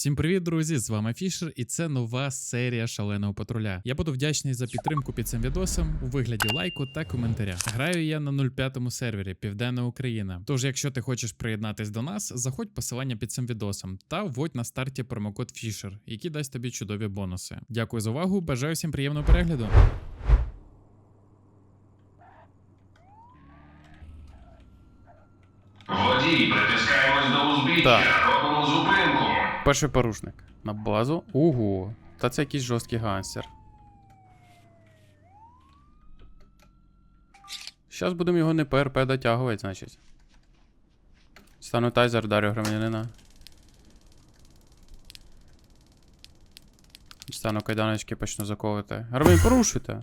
Всім привіт, друзі! З вами Фішер, і це нова серія шаленого патруля. Я буду вдячний за підтримку під цим відосом у вигляді лайку та коментаря. Граю я на 05 сервері Південна Україна. Тож, якщо ти хочеш приєднатись до нас, заходь посилання під цим відосом та вводь на старті промокод Фішер, який дасть тобі чудові бонуси. Дякую за увагу, бажаю всім приємного перегляду. Водій, притискаємось до узбіччя, робимо зупинку. Перший порушник на базу. Ого, та це якийсь жорсткий гангстер. Зараз будемо його не ПРП дотягувати, значить. Стану тайзер, дарю громадянина. Стану кайданочки, почну заковувати. Громадян, порушуйте.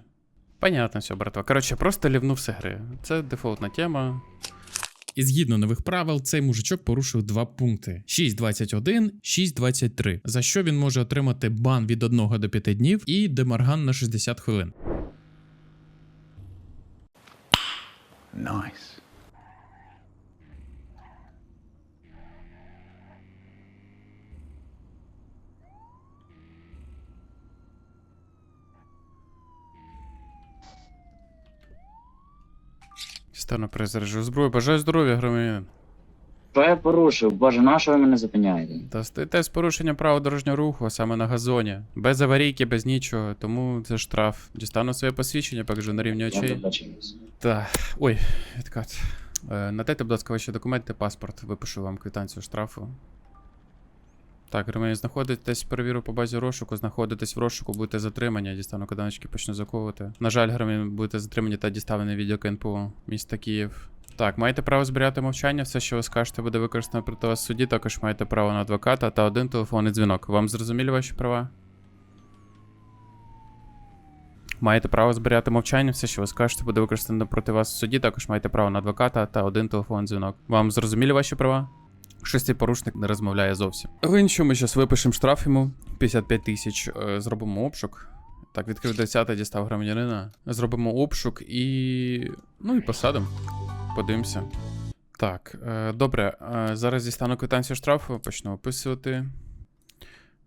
Понятно все, братва. Коротше, просто лівнув з гри. Це дефолтна тема. І згідно нових правил, цей мужичок порушив два пункти: 6.21, 6.23, за що він може отримати бан від 1 до 5 днів і демарган на 60 хвилин. Nice. Стану перезаряджу зброю. Бажаю здоров'я, громадянин. Що я порушив? Боже, на що ви мене зупиняєте? Та стоїте з порушенням правил дорожнього руху, а саме на газоні. Без аварійки, без нічого, тому це штраф. Дістану своє посвідчення, покажу на рівні очей. Так, ой, відкат. Е, надайте, будь ласка, ваші документи, паспорт, випишу вам квитанцію штрафу. Так, громадяни, знаходитесь, перевірю по базі розшуку, знаходитесь в розшуку, будете затримані, дістану каданочки, почну заковувати. На жаль, громадяни, будете затримані та діставлені в відділ КНПУ міста Київ. Так, маєте право зберігати мовчання, все, що ви скажете, буде використано проти вас в суді, також маєте право на адвоката та один телефонний дзвінок. Вам зрозуміли ваші права? Маєте право зберігати мовчання, все, що ви скажете, буде використано проти вас в суді. Також маєте право на адвоката та один телефонний дзвінок. Вам зрозуміли ваші права? Щось цей порушник не розмовляє зовсім. В ми зараз випишемо штраф йому 55 тисяч, е, зробимо обшук. Так, відкрив 10 дістав громадянина. Зробимо обшук і. Ну і посадимо. Подивимося. Так, е, добре. Е, зараз дістану квитанцію штрафу, почну описувати.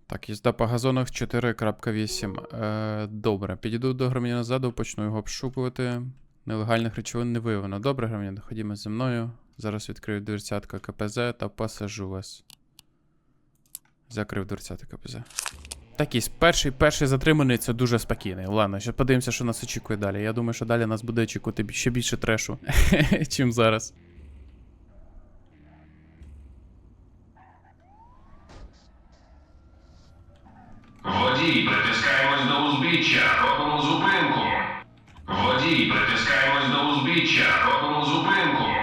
Так, їзда по газонах 4.8. Е, добре, підійду до громадянина ззаду, почну його обшукувати. Нелегальних речовин не виявлено. Добре, громадян, ходімо зі мною. Зараз відкрию дверцятка КПЗ та посажу вас. Закрив дверцятка КПЗ. Такий, перший, перший затриманий це дуже спокійний. Ладно, ще подивимося, що нас очікує далі. Я думаю, що далі нас буде очікувати ще більше трешу, чим зараз. Водій, притискаємось до узбіччя, робимо зупинку. Водій, притискаємось до узбіччя, робимо зупинку.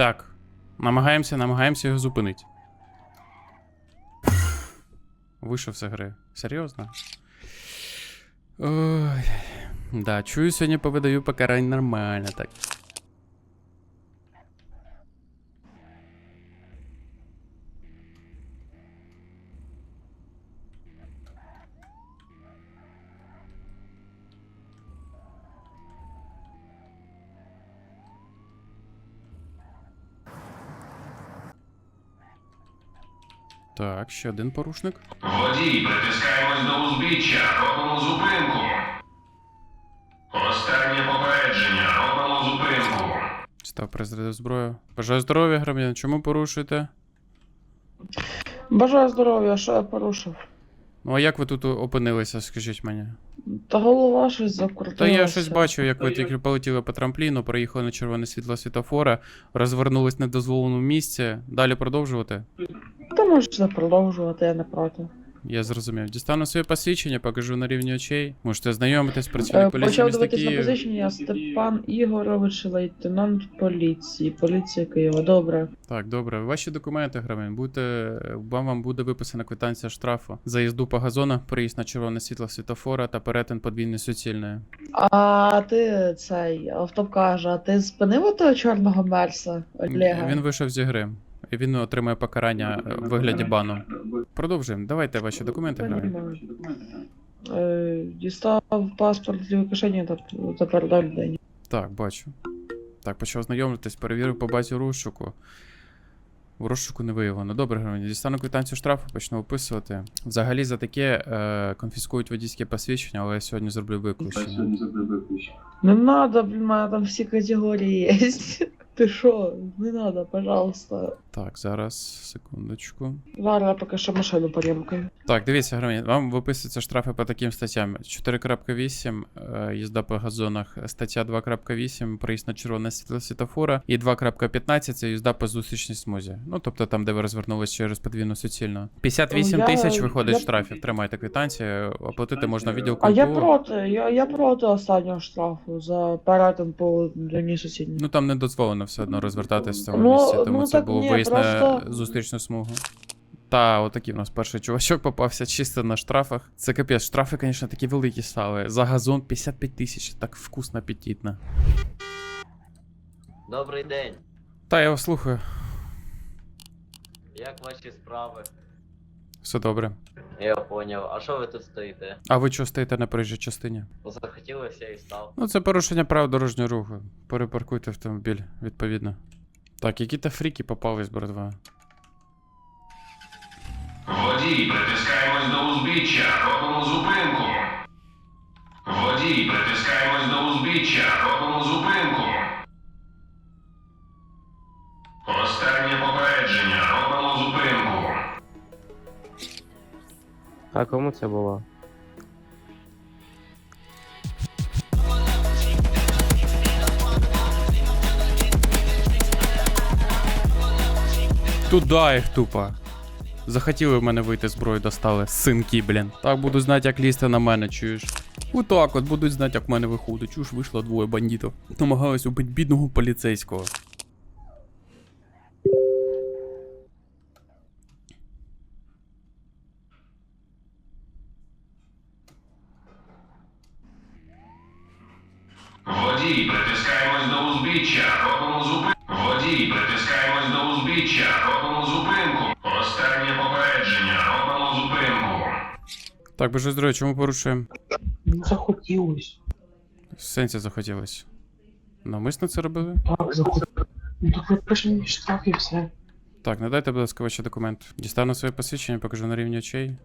Так. Намагаємося, намагаємося його зупинити. Вийшов з гри. Серйозно? Ой. Да, чую, сьогодні повидаю покарань нормально так. Так, ще один порушник. Водій, притискаємось до узбіччя, робимо зупинку. Останнє попередження, робимо зупинку. Став призрядив зброю. Бажаю здоров'я, громадян. Чому порушуєте? Бажаю здоров'я, що я порушив? Ну а як ви тут опинилися, скажіть мені? Та голова щось закрутилася. Та я щось бачив, як ви тільки полетіли по трампліну, проїхали на червоне світло світофора, розвернулись в недозволеному місці. Далі продовжувати. Та можете продовжувати, я не проти. Я зрозумів. Дістану своє посвідчення, покажу на рівні очей. Можете знайомитись, Е, працівник поліції Почав міста дивитися на Київ. позичення Степан Ігорович, лейтенант поліції. Поліція Києва. Добре. Так, добре. Ваші документи, громадян, будете вам вам буде виписана квитанція штрафу за їзду по газонах, проїзд на червоне світло світофора та перетин подвійної суцільної. А ти цей автоп каже, а ти спинив того чорного мерса Олега? Він вийшов з ігри. І він отримує покарання е, в вигляді бану. Продовжуємо. Давайте ваші документи. Е, Дістав паспорт лівої кишені та, та передав людині. Так, бачу. Так, почав знайомитись, перевірив по базі розшуку. В розшуку не виявлено. Добре, громадян, дістану квитанцію штрафу, почну описувати. Взагалі за таке е, конфіскують водійське посвідчення, але я сьогодні зроблю виключення. Не надо, блін, у мене там всі категорії є. Ти що? Не надо, пожалуйста. Так, зараз, секундочку. Зараз поки що машину порімкаю. Так, дивіться, громадян, вам виписуються штрафи по таким статтям: 4.8, е, їзда по газонах, стаття 2.8, проїзд на червоне світло світофора, і 2.15 це їзда по зустрічній смузі. Ну, тобто там, де ви розвернулись через подвійну суцільну. 58 Я- тисяч виходить я- штрафів. Тримайте квитанцію, оплатити можна відділ А я проти, я, я проти останнього штрафу за перетин по лінії сусідній. Ну там не дозволено все одно розвертатись в цьому Ну, місці, тому ну, це ні, на просто- зустрічну смугу. Та, отакий в нас перший чувачок попався чисто на штрафах. Це капець, штрафи, звісно, такі великі стали. За газон 55 тисяч, так вкусно, апетитно. Добрий день. Та, я вас слухаю. Як ваші справи? Все добре. Я поняв. А що ви тут стоїте? А ви чого стоїте на проїжджій частині? Захотілося і став. Ну, це порушення правил дорожнього руху. Перепаркуйте автомобіль, відповідно. Так, які-то фріки попались, братва. Водій, притискаємось до узбіччя, робимо зупинку. Водій, притискаємось до узбіччя, робимо зупинку. А кому це було? Туда їх тупо. Захотіли в мене вийти зброю, достали. Синки, блін. Так буду знати, як лізти на мене, чуєш. Отак от будуть знати, як в мене виходить. Чуєш, вийшло двоє бандитів. Намагались убити бідного поліцейського. Узбіччя, робимо зупинку. Водій, притискаємось до узбіччя, робимо зупинку. Останнє попередження, робимо зупинку. Так, боже здоров'я, чому порушуємо? Ну, захотілось. В сенсі захотілось. Навмисно це робили? Так, захотілось. Ну, так випиши мені штраф і все. Так, надайте, будь ласка, ваші документи. Дістану своє посвідчення, покажу на рівні очей.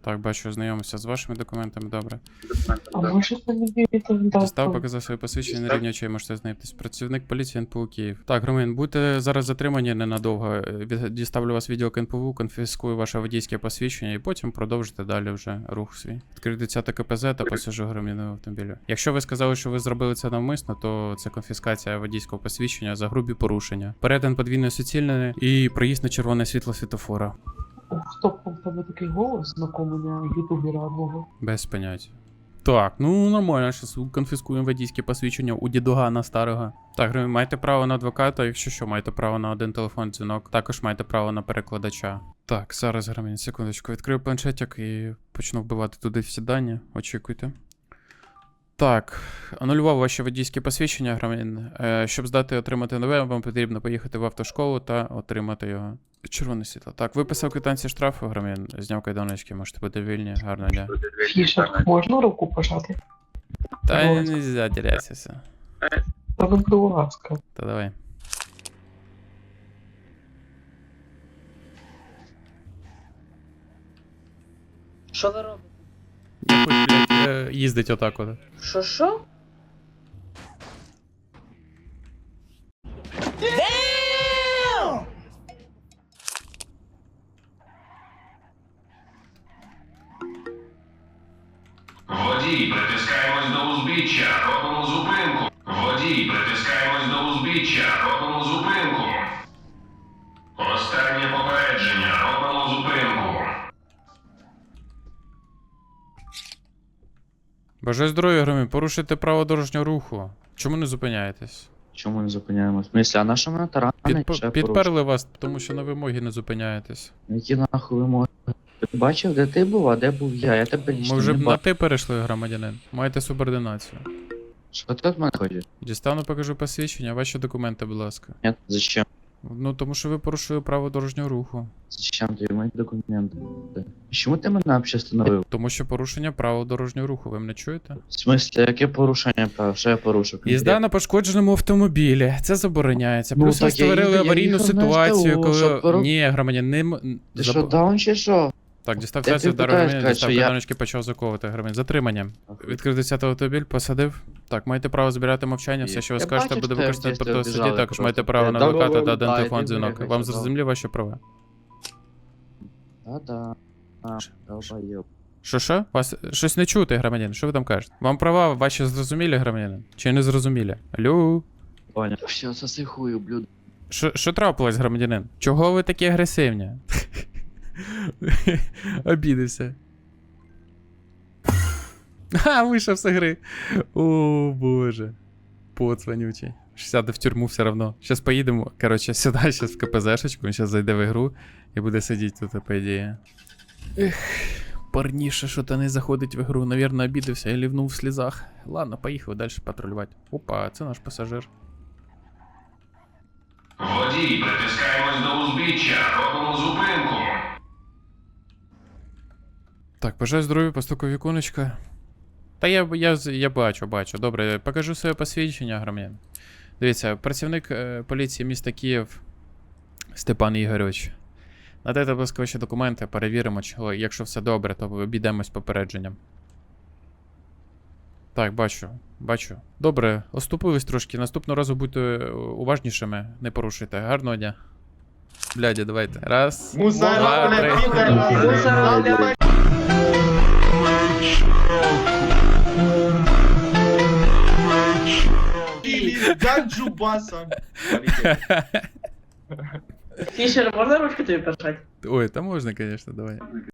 Так, бачу, знайомився з вашими документами, добре. А може мені вірити Дістав, показав своє посвідчення на рівні очей, можете знайомитись. Працівник поліції НПУ Київ. Так, громадян, будете зараз затримані ненадовго. Е, Діставлю вас відділ НПУ, конфіскую ваше водійське посвідчення і потім продовжите далі вже рух свій. Відкрию 10 КПЗ та посажу громадянину автомобілю. Якщо ви сказали, що ви зробили це навмисно, то це конфіскація водійського посвідчення за грубі порушення. Перетин подвійної суцільної і проїзд на червоне світло світофора. Хто в тебе такий голос знакомий на ютубера одного? Без поняття. Так, ну нормально, зараз конфіскуємо водійське посвідчення у дідугана старого. Так, маєте право на адвоката, якщо що, маєте право на один телефон дзвінок. Також маєте право на перекладача. Так, зараз, громадян, секундочку, відкрию планшетик і почну вбивати туди всі дані. Очікуйте. Так, анулював ваші водійські посвідчення, громадян. Е, щоб здати отримати нове, вам потрібно поїхати в автошколу та отримати його. Червоне світло. Так, виписав квитанцію штрафу, громадян, зняв кайданочки, можете бути вільні, гарного дня. Фішер, можна руку пожати? Та ласка. нельзя теряться. Та ви, будь ласка. Та давай. Що ви робите? Я хоч, блядь, е, їздить отак от. Що водій, притискаємось до узбіччя, робимо зупинку. Останнє попередження, робимо зупинку. Бажаю здоров'я, громі, порушуйте право дорожнього руху. Чому не зупиняєтесь? Чому не зупиняємось? Мисля, а наша мене таранить Підп- ще порушує. Підперли вас, тому що на вимоги не зупиняєтесь. Які нахуй вимоги? Ти бачив, де ти був, а де був я? Я тебе Ми вже б на ти перейшли, громадянин. Маєте субординацію. Що ти від мене хочеш? Дістану, покажу посвідчення, ваші документи, будь ласка. Ні, зачем? Ну, тому що ви порушили право дорожнього руху. Зачем тобі мої документи? Чому ти мене взагалі встановив? Тому що порушення правил дорожнього руху, ви мене чуєте? В смислі, яке порушення прав? Що я порушив? Їзда на пошкодженому автомобілі. Це забороняється. Ну, Плюс ви так я створили їду- я аварійну їхав на ситуацію, СТО, коли. щоб пору- Ні, громадян, не. м- Ти заб- що, даун чи що? Так, дістав Я трасу, тобі вдарив сказати, дістав що я- кайданочки, почав заковувати громадян. Затримання. Відкрив 10 автомобіль, посадив. Так, маєте право збирати мовчання, все, що ви Я скажете, бачу, буде що використано ви проти суді, також маєте просто. право на Да, адвоката та один да, телефон йди, дзвінок. бігай, Вам сюди. зрозуміли ваші права? Та-да. А, долбоєб. Що що? Вас щось не чути, громадян. Що ви там кажете? Вам права ваші зрозумілі, громадянин? Чи не зрозумілі? Алло? Понял. Все, соси хую, блюд. Що, що трапилось, громадянин? Чого ви такі агресивні? Обідався. А, вийшов з гри. О, боже. Поцванючий. Сяде в тюрму все равно. Щас поїдемо. Коротше, сюди, щас в КПЗшечку, він щас зайде в ігру і буде сидіти тут, по ідеї. Ех, парніше, що то не заходить в ігру. Навірно, обідався і лівнув в слізах. Ладно, поїхав далі патрулювати. Опа, це наш пасажир. Водій, притискаємось до узбіччя, робимо зупинку. Так, бажаю здоров'я, постукав віконечко. Та я, я, я бачу, бачу. Добре, покажу своє посвідчення, громадян. Дивіться, працівник е, поліції міста Київ Степан Ігорович. Надайте, будь ласка, ваші документи, перевіримо, чого. Якщо все добре, то обійдемось попередженням. Так, бачу, бачу. Добре, оступились трошки. Наступного разу будьте е, уважнішими, не порушуйте. Гарного дня. Бляді, давайте. Раз. два, три. Фішер, можна ручку тобі пожать? Ой, та можна, звісно, давай.